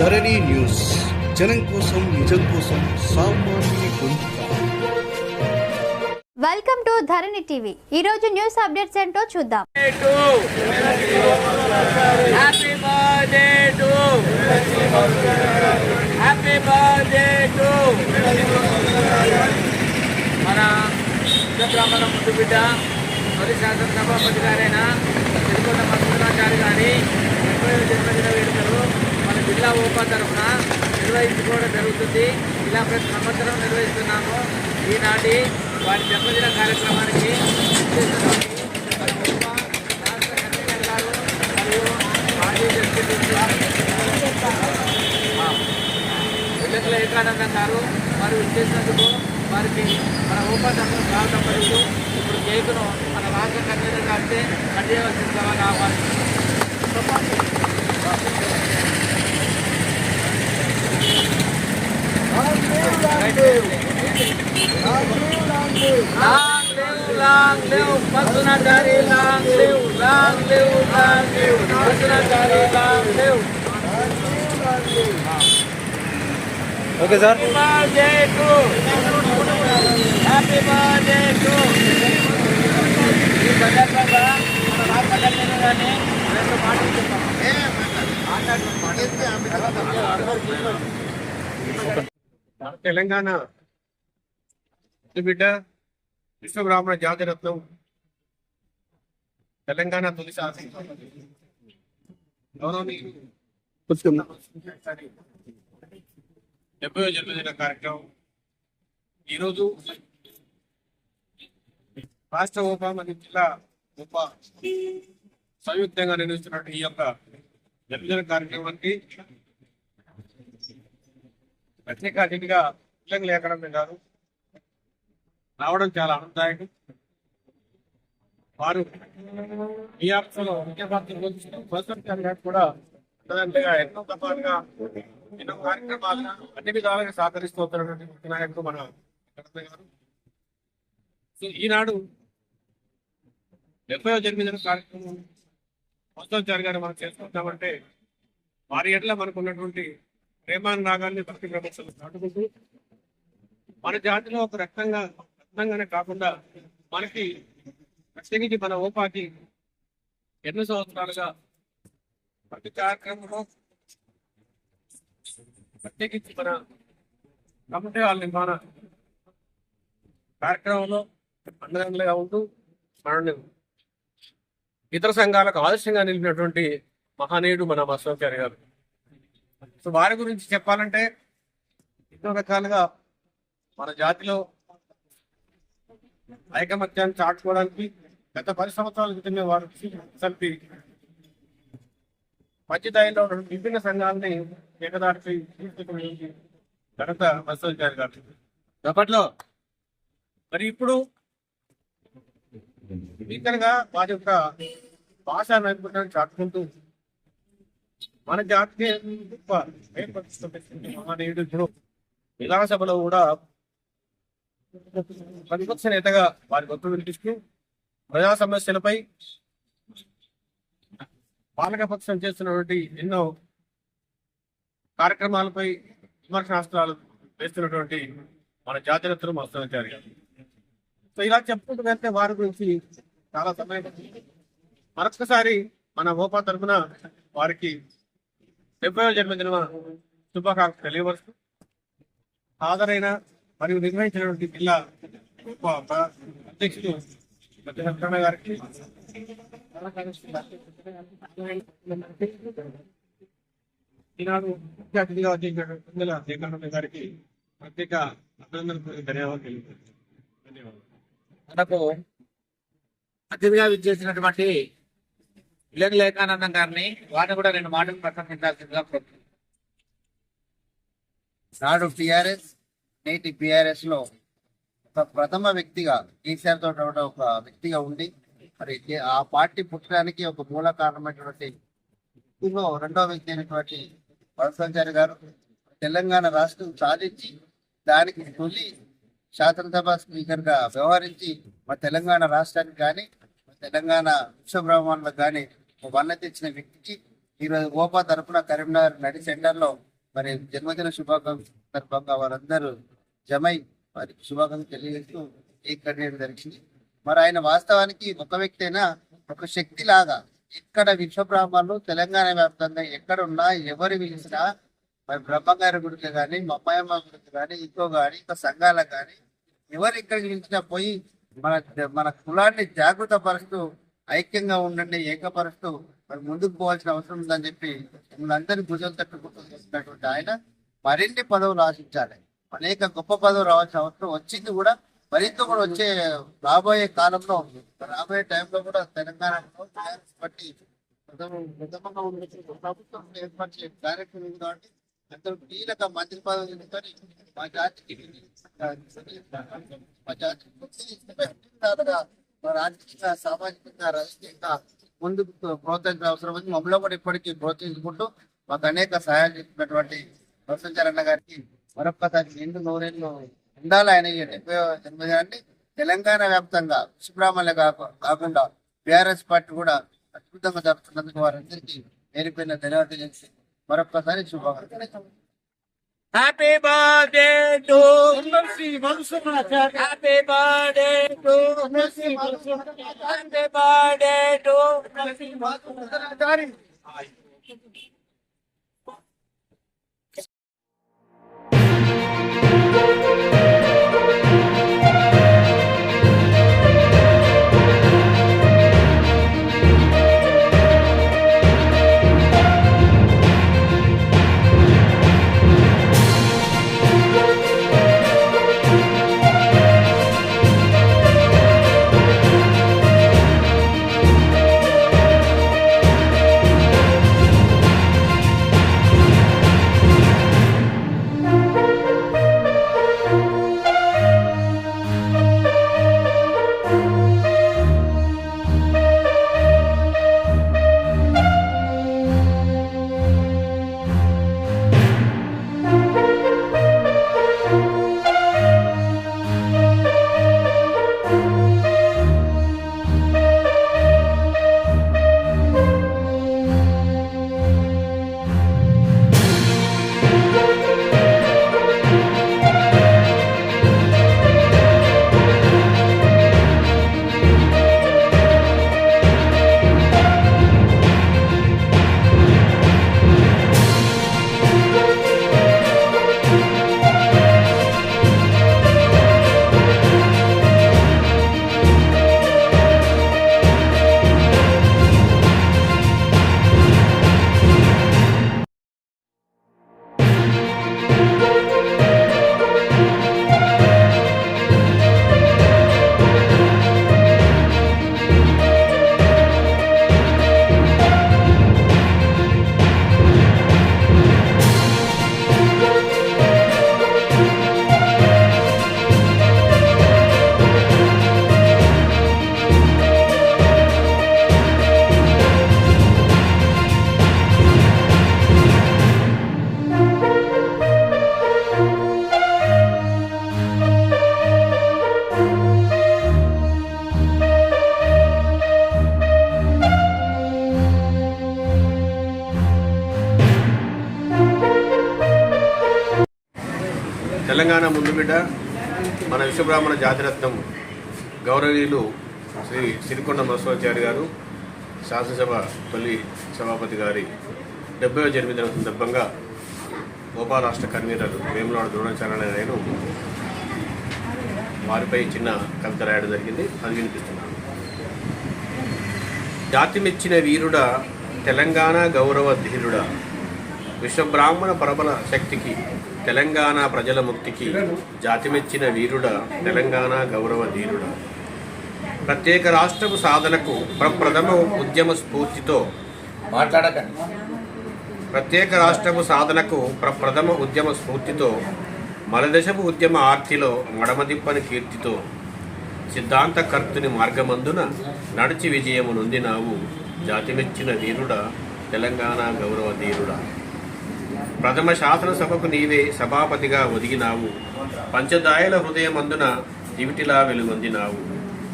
ధరణి news. జనం కోసం నిజం కోసం సామాన్య వెల్కమ్ టు ధరణి టీవీ. ఈ రోజు న్యూస్ అప్డేట్స్ ఏంటో చూద్దాం. To Happy birthday to Happy birthday to మన బ్రాహ్మణ ముందు బిడ్డ మరి శాసనసభాపతి గారైన తిరుపతి మత్స్యనాచారి గారి ముప్పై జన్మదిన వేడుకలు జిల్లా ఓపా తరఫున నిర్వహించుకోవడం జరుగుతుంది. ఇలా ప్రతి సంవత్సరం నిర్వహిస్తున్నాము. ఈనాటి వారి జన్మదిన కార్యక్రమానికి విచ్చేసినటువంటి మరి గారు మరియు ఏకానందం గారు వారు ఇచ్చేసినందుకు వారికి మన ఓపా తరఫున స్వాగతం పడుతూ ఇప్పుడు కేకును మన రాష్ట్ర కన్వీనర్ గారితే కట్ చేయవలసిందిగా కావాలి long live long live Pasunachari long live long live long live Pasunachari long live okay sir birthday to happy birthday to ఈ సందర్భంగా మన రాష్ట్ర కళ్యాణ్ గారిని రెండు మాటలు చెప్పాం మన తెలంగాణ బిడ్డ విశ్వబ్రాహ్మణ జాతిరత్నం తెలంగాణ తొలి శాసన డెబ్బై జన్మదిన కార్యక్రమం. ఈరోజు రాష్ట్ర ఉప మరియు జిల్లా ఉప సంయుక్తంగా నిర్వహిస్తున్నట్టు ఈ యొక్క జన్మదిన కార్యక్రమానికి ప్రత్యేక అతిథిగా పిల్లలు లేకడమే గారు రావడం చాలా ఆనందదాయకం. వారు ఈ ఆఫీసులో ముఖ్య పాత్ర పోషిస్తూ ప్రస్తుతం గారు కూడా అంతదంతగా ఎన్నో తపాలుగా ఎన్నో కార్యక్రమాలుగా అన్ని విధాలుగా సహకరిస్తూ వస్తున్నటువంటి ముఖ్య నాయకుడు మన కడప గారు. సో ఈనాడు డెబ్బై జన్మదిన కార్యక్రమం వస్తోచారి గారు మనం చేసుకుంటామంటే వారి ఎట్లా మనకు ఉన్నటువంటి ప్రేమాన్ రాగాన్ని భక్తి ప్రపంచంలో దాటుకుంటూ మన జాతిలో ఒక రక్తంగా రక్తంగానే కాకుండా మనకి ప్రత్యేకించి మన ఓపాకి ఎన్నో సంవత్సరాలుగా ప్రతి కార్యక్రమంలో ప్రత్యేకించి మన కమిటీ వాళ్ళ నిర్మాణ కార్యక్రమంలో అండదండలుగా ఉంటూ మనల్ని ఇతర సంఘాలకు ఆదర్శంగా నిలిపినటువంటి మహనీయుడు మన బసవాచార్య గారు. సో వారి గురించి చెప్పాలంటే ఎన్నో రకాలుగా మన జాతిలో ఐకమత్యాన్ని చాటుకోవడానికి గత పది సంవత్సరాల క్రితమే వారు కలిపి పంచదాయిలో ఉన్నటువంటి విభిన్న సంఘాలని ఏకదాటిపై తీసుకుని ఘనత బసవాచార్య గారు అప్పట్లో మరి ఇప్పుడు స్పీకర్గా వారి యొక్క భాషా నైపుణ్యాన్ని చాటుకుంటూ మన జాతీయ గొప్ప ఇప్పుడు విధానసభలో కూడా ప్రతిపక్ష నేతగా వారి గొప్ప వినిపిస్తూ ప్రజా సమస్యలపై పాలకపక్షం చేస్తున్నటువంటి ఎన్నో కార్యక్రమాలపై విమర్శనాస్త్రాలు వేస్తున్నటువంటి మన జాతీయతలు మస్తాచారి గారు సో ఇలా చెప్పుకుంటూ వెళ్తే వారి గురించి చాలా సమయం పడుతుంది. మరొకసారి మన ఓపా తరఫున వారికి డెబ్బై జన్మదిన శుభాకాంక్షలు తెలియవరుస్తూ హాజరైన మరియు నిర్వహించినటువంటి జిల్లా అధ్యక్షుడు సత్యనారాయణ గారికి ఈనాడు ముఖ్య అతిథిగా వచ్చినటువంటి పింగళ జయకరణ గారికి ప్రత్యేక అభినందనలు ధన్యవాదాలు తెలియజేస్తున్నాను. ధన్యవాదాలు మనకు అతిథిగా విచ్చేసినటువంటి విలేక లేఖానందం గారిని వారిని కూడా రెండు మాటలు ప్రసంగించాల్సిందిగా కోరుతున్నాను. నాడు టిఆర్ఎస్ నేటి బిఆర్ఎస్లో ఒక ప్రథమ వ్యక్తిగా కేసీఆర్ తోటి ఒక వ్యక్తిగా ఉండి మరి ఆ పార్టీ పుట్టడానికి ఒక మూల కారణమైనటువంటి వ్యక్తిలో రెండో వ్యక్తి అయినటువంటి వరసాచారి గారు తెలంగాణ రాష్ట్రం సాధించి దానికి తొలి శాసనసభ స్పీకర్గా వ్యవహరించి మా తెలంగాణ రాష్ట్రానికి కానీ తెలంగాణ విశ్వబ్రహ్మాండలకు కానీ వన్న తెచ్చిన వ్యక్తికి ఈరోజు ఓపా తరఫున కరీంనగర్ నడి సెంటర్లో మరి జన్మదిన శుభాకాంక్ష సందర్భంగా వారందరూ జమై వారికి శుభాకాంక్షలు తెలియజేస్తూ కేక్ కట్ చేయడం జరిగింది. మరి ఆయన వాస్తవానికి ఒక వ్యక్తి అయినా ఒక శక్తి లాగా ఎక్కడ విశ్వబ్రాహ్మణులు తెలంగాణ వ్యాప్తంగా ఎక్కడ ఉన్నా ఎవరు పిలిచినా మరి బ్రహ్మగారి గుడికి కానీ మమ్మాయమ్మ గుడికి కానీ ఇంకో కానీ ఇంకా సంఘాలకు కానీ ఎవరు ఇక్కడికి పిలిచినా పోయి మన మన కులాన్ని జాగ్రత్త పరుస్తూ ఐక్యంగా ఉండండి ఏకపరుస్తూ మరి ముందుకు పోవాల్సిన అవసరం ఉందని చెప్పి మిమ్మల్ని అందరినీ భుజాలు తట్టుకుంటున్నటువంటి ఆయన మరిన్ని పదవులు ఆశించాలి. అనేక గొప్ప పదవులు రావాల్సిన అవసరం వచ్చింది కూడా మరింత కూడా వచ్చే రాబోయే కాలంలో రాబోయే టైంలో కూడా తెలంగాణలో బట్టి ప్రథమంగా ప్రభుత్వం ఏర్పాటు చేసే కార్యక్రమం ఉంది కాబట్టి అందరూ కీలక మంత్రి పదవులు తీసుకొని మా జాతికి మా జాతికి రాజకీయ సామాజికంగా రాజకీయంగా ముందుకు ప్రోత్సహించిన అవసరం ఉంది. మమ్మల్ని కూడా ఇప్పటికీ ప్రోత్సహించుకుంటూ మాకు అనేక సహాయాలు చేసినటువంటి ప్రసంచరణ గారికి మరొక్కసారి నిండు నూరేళ్ళు ఉండాలి. ఆయన డెబ్బై జన్మదినాన్ని తెలంగాణ వ్యాప్తంగా సుబ్రహ్మణ్య కాకుండా బీఆర్ఎస్ పార్టీ కూడా అద్భుతంగా జరుపుతున్నందుకు వారందరికీ పేరుపైన ధన్యవాదాలు చేసి మరొక్కసారి శుభాకాంక్షలు Happy birthday to Mercy Mansumacha. Happy birthday to Mercy Mansumacha. Happy birthday to Mercy Mansumacha. Thank you. Telangana ముందుబిడ్డ మన విశ్వబ్రాహ్మణ జాతిరత్నం గౌరవీయులు శ్రీ సిరికొండ మత్స్వాచారి గారు శాసనసభ తొలి సభాపతి గారి డెబ్బై జన్మదిన సందర్భంగా గోపాల రాష్ట్ర కన్వీనర్ వేములవాడ ద్రోణాచార్య నేను వారిపై చిన్న కవిత రాయడం జరిగింది. అది వినిపిస్తున్నాను. జాతి మెచ్చిన వీరుడా తెలంగాణ గౌరవ ధీరుడా విశ్వబ్రాహ్మణ పరబల శక్తికి తెలంగాణ ప్రజల ముక్తికి జాతిమెచ్చిన వీరుడ తెలంగాణ గౌరవ ధీరుడ. ప్రత్యేక రాష్ట్రపు సాధనకు ప్రప్రథమ ఉద్యమ స్ఫూర్తితో మాట్లాడకండి. ప్రత్యేక రాష్ట్రపు సాధనకు ప్రప్రథమ ఉద్యమ స్ఫూర్తితో మలదశపు ఉద్యమ ఆర్తిలో మడమదిప్పని కీర్తితో సిద్ధాంత కర్తుని మార్గమందున నడిచి విజయము నొందినావు జాతిమెచ్చిన వీరుడ తెలంగాణ గౌరవ ధీరుడా. ప్రథమ శాసనసభకు నీవే సభాపతిగా ఒదిగినావు. పంచదాయల హృదయమందున దివిటిలా వెలుగొందినావు.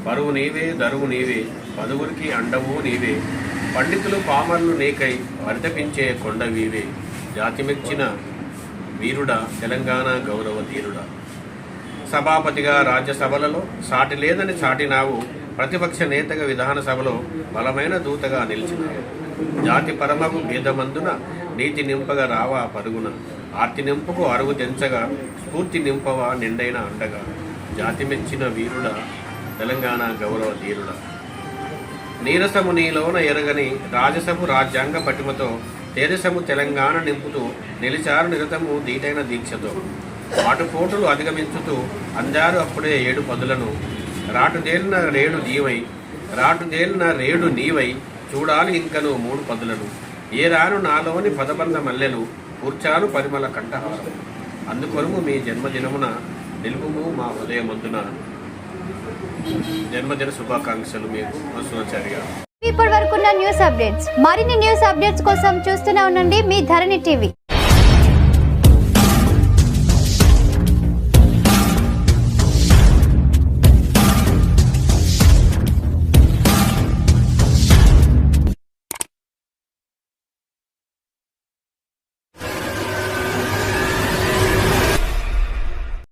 బరువు నీవే దరువు నీవే పదువురికి అండవు నీవే. పండితులు పామర్లు నీకై పరితపించే కొండ వీవే. జాతిమెచ్చిన వీరుడా తెలంగాణ గౌరవ ధీరుడా. సభాపతిగా రాజ్యసభలలో సాటి లేదని చాటినావు. ప్రతిపక్ష నేతగా విధానసభలో బలమైన దూతగా నిలిచినావు. జాతి పరమకు భేదమందున నీతి నింపగా రావా పరుగున. ఆర్తి నింపుకు అరుగు తెంచగా స్ఫూర్తి నింపవా నిండైన అండగా. జాతి మెచ్చిన వీరుడ తెలంగాణ గౌరవ ధీరుడ. నీరసము నీలోన ఎరగని రాజసము రాజ్యాంగ పటిమతో తేజసము తెలంగాణ నింపుతూ నిలిచారు నిరతము దీటైన దీక్షతో. ఆటుపోటులు అధిగమించుతూ అందారు అప్పుడే ఏడు పదులను. రాటుదేలిన రేడు నీవై రాటుదేలిన రేడు నీవై చూడాలి ఇంకను మూడు పదులను. ఏ రాను నాలోని పదబంధ మల్లెలు కూర్చాను పరిమళ కంఠహారం. అందుకొరము మీ జన్మదినమున నిలుపుము మా హృదయమందున. జన్మదిన శుభాకాంక్షలు మీకు మనసునాచారి ఇప్పటి వరకు న్యూస్ అప్డేట్స్ మరిన్ని న్యూస్ అప్డేట్స్ కోసం చూస్తూనే ఉండండి మీ ధరణి టీవీ.